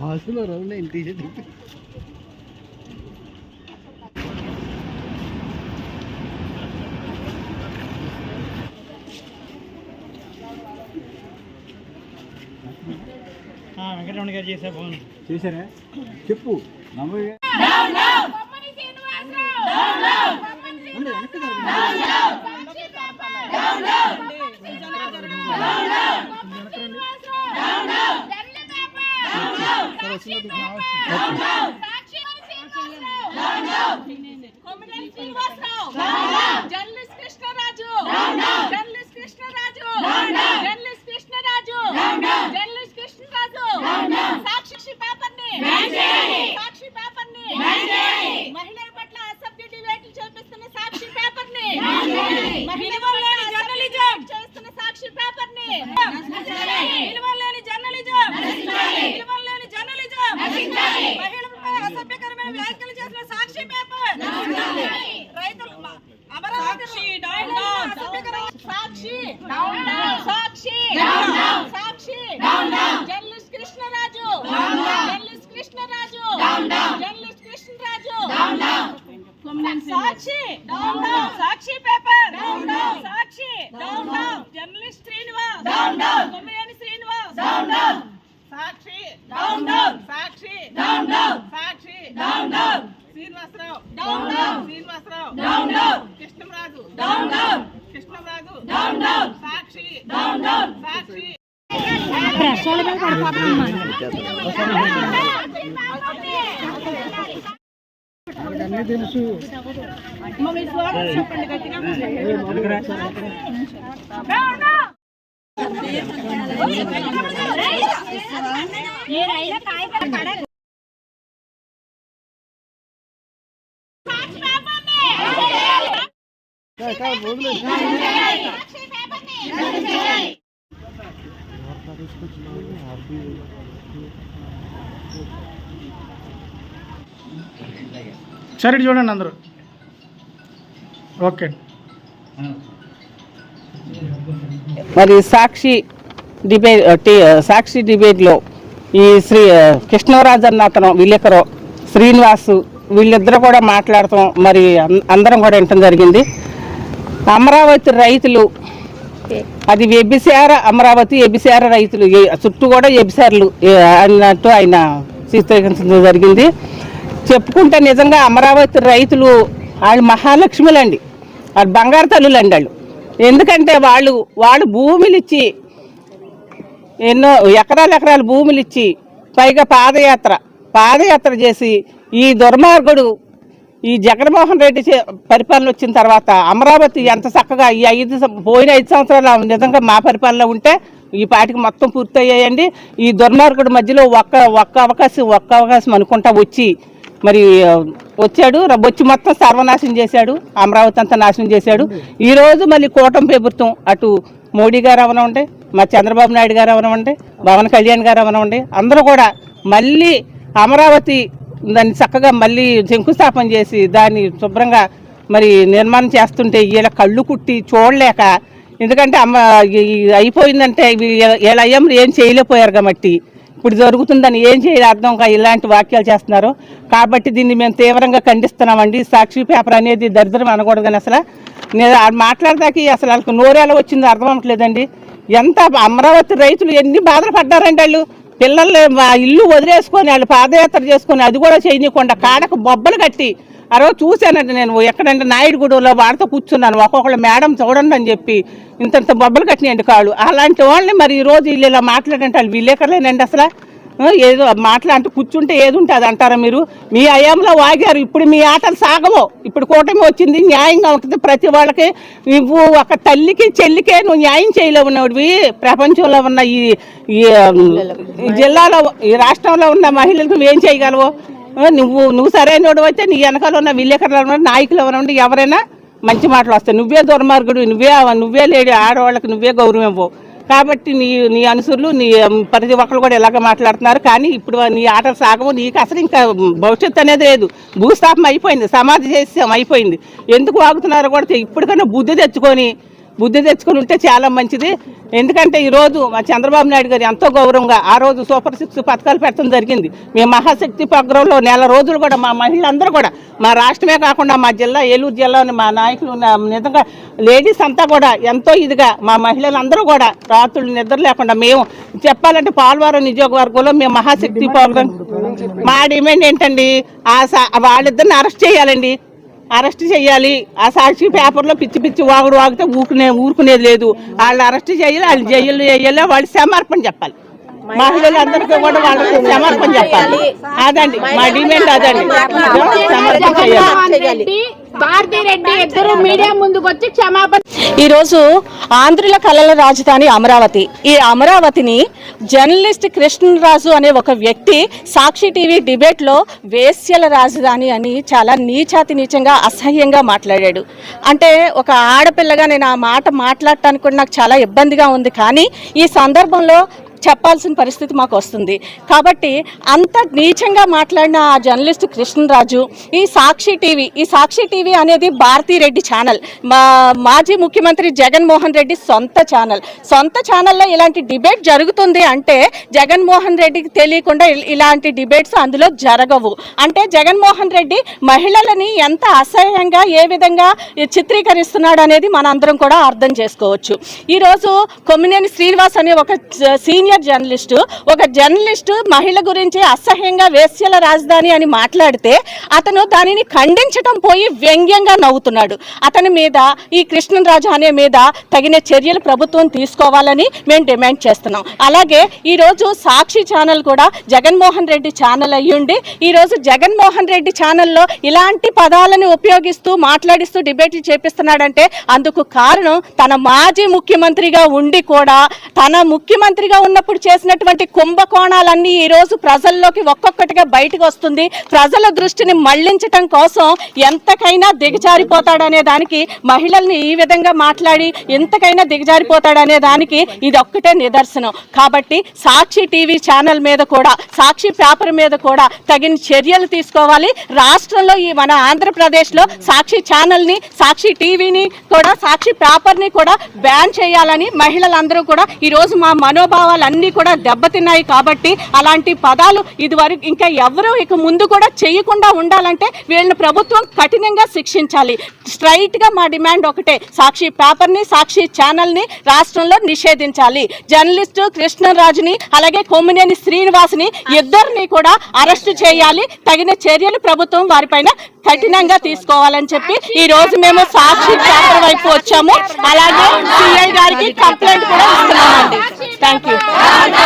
వాసులో round అయింది T shirt Venkataramana garu చేసే బాగుంది చేశారా? చెప్పు. బొమ్మని శ్రీనివాసరావు బొమ్మని శ్రీనివాసరావు సాక్షి పేపర్ బొమ్మని శ్రీనివాసరావు బొమ్మని Srinivasarao Jalli paper Sakshi paper Sakshi Srinivasarao Kommineni Srinivasarao journalist Krishnaraju journalist Krishnaraju journalist Krishnaraju bank Srinivasarao Srinivasarao Krishnaraju Krishnaraju Sakshi Sakshi అన్నీ తెలుసు సరే చూడండి అందరూ. ఓకే. మరి సాక్షి డిబేట్ సాక్షి డిబేట్లో ఈ శ్రీ కృష్ణరాజు అన్న అతను విలేకరు శ్రీనివాసు వీళ్ళిద్దరు కూడా మాట్లాడతాం మరి అందరం కూడా వినటం జరిగింది. అమరావతి రైతులు. అది ఎబిసార అమరావతి ఎబిసార రైతులు. చుట్టూ కూడా ఎబిసార్లు ఏ- అన్నట్టు ఆయన చిత్రీకరించడం జరిగింది. చెప్పుకుంటే నిజంగా అమరావతి రైతులు వాళ్ళు మహాలక్ష్ములండి. వాళ్ళు బంగారు తల్లులండి వాళ్ళు. ఎందుకంటే వాళ్ళు వాళ్ళు భూములు ఇచ్చి ఎన్నో ఎకరాలు ఎకరాలు భూములు ఇచ్చి పైగా పాదయాత్ర పాదయాత్ర చేసి ఈ దుర్మార్గుడు ఈ జగన్మోహన్ రెడ్డి చే- పరిపాలన వచ్చిన తర్వాత అమరావతి ఎంత చక్కగా ఈ ఐదు పోయిన ఐదు సంవత్సరాలు నిజంగా మా పరిపాలన ఉంటే ఈ పాటికి మొత్తం పూర్తయ్యాయండి. ఈ దుర్మార్గుడు మధ్యలో ఒక్క ఒక్క అవకాశం ఒక్క అవకాశం అనుకుంటా వచ్చి మరి వచ్చాడు. వచ్చి మొత్తం సర్వనాశనం చేశాడు. అమరావతి అంతా నాశనం చేశాడు. ఈ రోజు మళ్ళీ కూటమి ప్రభుత్వం అటు మోడీ గారు అవనండి మా చంద్రబాబు నాయుడు గారు అవనండి పవన్ కళ్యాణ్ గారు అవనండి అందరూ కూడా మళ్ళీ అమరావతి దాన్ని చక్కగా మళ్ళీ శంకుస్థాపన చేసి దాన్ని శుభ్రంగా మరి నిర్మాణం చేస్తుంటే వీళ్ళ కళ్ళు కుట్టి చూడలేక ఎందుకంటే అమ్మ అయిపోయిందంటే వీళ్ళ- వీళ్ళ అయ్యమ్మలు ఏం చేయలేకపోయారు కాబట్టి. ఇప్పుడు జరుగుతుందని ఏం చేయాలి అర్థం కా ఇలాంటి వాక్యాలు చేస్తున్నారు. కాబట్టి దీన్ని మేము తీవ్రంగా ఖండిస్తున్నామండి. సాక్షి పేపర్ అనేది దరిద్రం అనకూడదు కానీ అసలు నేను మాట్లాడదాకి అసలు వాళ్ళకి నోరేలా వచ్చిందో అర్థం అవ్వట్లేదండి. ఎంత అమరావతి రైతులు ఎన్ని బాధలు పడ్డారండి వాళ్ళు. పిల్లల్ని మా ఇల్లు వదిలేసుకొని వాళ్ళు పాదయాత్ర చేసుకొని అది కూడా చేయనీయకుండా కాడకు బొబ్బలు కట్టి ఆ రోజు చూశానండి నేను. ఎక్కడంటే నాయుడుగూడలో వాడితో కూర్చున్నాను. ఒక్కొక్కళ్ళు మేడం చూడండి అని చెప్పి ఇంతంత బొబ్బలు కట్టినాయండి కాళ్ళు. అలాంటి వాళ్ళని మరి ఈరోజు వీళ్ళు ఇలా మాట్లాడంటే వాళ్ళు విలేకరులేనండి అసలు? ఏదో మాట్లాంటి కూర్చుంటే ఏది ఉంటుంది అంటారా మీరు? మీ అయాంలో వాగారు ఇప్పుడు మీ ఆటలు సాగవు. ఇప్పుడు కూటమి వచ్చింది న్యాయంగా ఉంటుంది. ప్రతి వాళ్ళకి నువ్వు ఒక తల్లికి చెల్లికే నువ్వు న్యాయం చేయలేవు ఉన్నవి ప్రపంచంలో ఉన్న ఈ జిల్లాలో ఈ రాష్ట్రంలో ఉన్న మహిళలకు నువ్వు ఏం చేయగలవు? నువ్వు నువ్వు సరైన అయితే నీ వెనకాల ఉన్న విలేకరులు ఉన్న నాయకులు ఎవరండి ఎవరైనా మంచి మాటలు వస్తాయి. నువ్వే దుర్మార్గుడు నువ్వే నువ్వే లేడి ఆడవాళ్ళకి నువ్వే గౌరవం ఇవ్వవు కాబట్టి నీ నీ అనుసరులు నీ ప్రతి ఒక్కరు కూడా ఇలాగ మాట్లాడుతున్నారు. కానీ ఇప్పుడు నీ ఆటలు సాగవు నీకు అసలు ఇంకా భవిష్యత్తు అనేది లేదు. భూస్థాపన అయిపోయింది. సమాధి చేసాం అయిపోయింది. ఎందుకు వాగుతున్నారో కూడా ఇప్పటికైనా బుద్ధి తెచ్చుకొని బుద్ధి తెచ్చుకుని ఉంటే చాలా మంచిది. ఎందుకంటే ఈరోజు మా చంద్రబాబు నాయుడు గారు ఎంతో గౌరవంగా ఆ రోజు సూపర్ సిక్స్ పథకాలు పెట్టడం జరిగింది. మేము మహాశక్తి ప్రోగ్రాంలో నెల రోజులు కూడా మా మహిళలందరూ కూడా మా రాష్ట్రమే కాకుండా మా జిల్లా ఏలూరు జిల్లాని మా నాయకులు నిజంగా లేడీస్ అంతా కూడా ఎంతో ఇదిగా మా మహిళలందరూ కూడా రాత్రులు నిద్ర లేకుండా మేము చెప్పాలంటే పాల్వారం నియోజకవర్గంలో మేము మహాశక్తి ప్రోగ్రాం మా డిమాండ్ ఏంటండి? ఆ వాళ్ళిద్దరిని అరెస్ట్ చేయాలండి. అరెస్ట్ చేయాలి. ఆ సాక్షి పేపర్లో పిచ్చి పిచ్చి వాగుడు వాగితే ఊరుకునే ఊరుకునేది లేదు. వాళ్ళు అరెస్ట్ చేయాలి వాళ్ళు జైలు చేయాలి వాళ్ళు సమర్పణ చెప్పాలి. మహిళలందరికీ కూడా వాళ్ళకి సమర్పణ చెప్పాలి. అదండి మా డిమాండ్ అదండి. సమర్పణ చేయాలి. రెడ్డి భారతీ ఇద్దరు మీడియా ముందుకు వచ్చి క్షమాపణ ఈరోజు ఆంధ్రుల కళల రాజధాని అమరావతి. ఈ అమరావతిని జర్నలిస్ట్ కృష్ణరాజు అనే ఒక వ్యక్తి సాక్షి టీవీ డిబేట్లో వేశ్యల రాజధాని అని చాలా నీచాతి నీచంగా అసహ్యంగా మాట్లాడాడు. అంటే ఒక ఆడపిల్లగా నేను ఆ మాట మాట్లాడటానికి కూడా నాకు చాలా ఇబ్బందిగా ఉంది. కానీ ఈ సందర్భంలో చెప్పాల్సిన పరిస్థితి మాకు వస్తుంది. కాబట్టి అంత నీచంగా మాట్లాడిన ఆ జర్నలిస్ట్ కృష్ణరాజు ఈ సాక్షి టీవీ ఈ సాక్షి టీవీ అనేది భారతీరెడ్డి ఛానల్. మా మాజీ ముఖ్యమంత్రి జగన్మోహన్ రెడ్డి సొంత ఛానల్. సొంత ఛానల్లో ఇలాంటి డిబేట్ జరుగుతుంది అంటే జగన్మోహన్ రెడ్డికి తెలియకుండా ఇలాంటి డిబేట్స్ అందులో జరగవు. అంటే జగన్మోహన్ రెడ్డి మహిళలని ఎంత అసహ్యంగా ఏ విధంగా చిత్రీకరిస్తున్నాడు అనేది మనందరం కూడా అర్థం చేసుకోవచ్చు. ఈరోజు కొమ్మినేని శ్రీనివాస్ అనే ఒక సీనియర్ సీనియర్ జర్నలిస్టు ఒక జర్నలిస్టు మహిళ గురించి అసహ్యంగా వేశ్యల రాజధాని అని మాట్లాడితే అతను దానిని ఖండించడం పోయి వ్యంగ్యంగా నవ్వుతున్నాడు. అతని మీద ఈ కృష్ణరాజు అనే మీద తగిన చర్యలు ప్రభుత్వం తీసుకోవాలని మేము డిమాండ్ చేస్తున్నాం. అలాగే ఈరోజు సాక్షి ఛానల్ కూడా జగన్మోహన్ రెడ్డి ఛానల్ అయ్యుండి ఈరోజు జగన్మోహన్ రెడ్డి ఛానల్లో ఇలాంటి పదాలను ఉపయోగిస్తూ మాట్లాడిస్తూ డిబేట్లు చేపిస్తున్నాడంటే అందుకు కారణం తన మాజీ ముఖ్యమంత్రిగా ఉండి కూడా తన ముఖ్యమంత్రిగా ఉన్న ఉన్నప్పుడు చేసినటువంటి కుంభకోణాలన్నీ ఈ రోజు ప్రజల్లోకి ఒక్కొక్కటిగా బయటకు వస్తుంది. ప్రజల దృష్టిని మళ్ళించటం కోసం ఎంతకైనా దిగజారిపోతాడనే దానికి మహిళల్ని ఈ విధంగా మాట్లాడి ఎంతకైనా దిగజారిపోతాడనే దానికి ఇది ఒక్కటే నిదర్శనం. కాబట్టి సాక్షి టీవీ ఛానల్ మీద కూడా సాక్షి పేపర్ మీద కూడా తగిన చర్యలు తీసుకోవాలి. రాష్ట్రంలో ఈ మన ఆంధ్రప్రదేశ్లో సాక్షి ఛానల్ని సాక్షి టీవీని కూడా సాక్షి పేపర్ని కూడా బ్యాన్ చేయాలని మహిళలందరూ కూడా ఈ రోజు మా అన్నీ కూడా దెబ్బతిన్నాయి కాబట్టి అలాంటి పదాలు ఇదివరకు ఇంకా ఎవరు ఇక ముందు కూడా చేయకుండా ఉండాలంటే వీళ్ళని ప్రభుత్వం కఠినంగా శిక్షించాలి. స్ట్రైట్గా మా డిమాండ్ ఒకటే. సాక్షి పేపర్ని సాక్షి ఛానల్ని రాష్ట్రంలో నిషేధించాలి. జర్నలిస్టు కృష్ణరాజుని అలాగే కొమ్మినేని శ్రీనివాస్ని ఇద్దరిని కూడా అరెస్టు చేయాలి. తగిన చర్యలు ప్రభుత్వం వారిపైన కఠినంగా తీసుకోవాలని చెప్పి ఈ రోజు మేము సాక్షి పేపర్ వైపు వచ్చాము. అలాగే సిఐ గారికి కంప్లైంట్ కూడా ఇస్తున్నామండి. Thank you Rana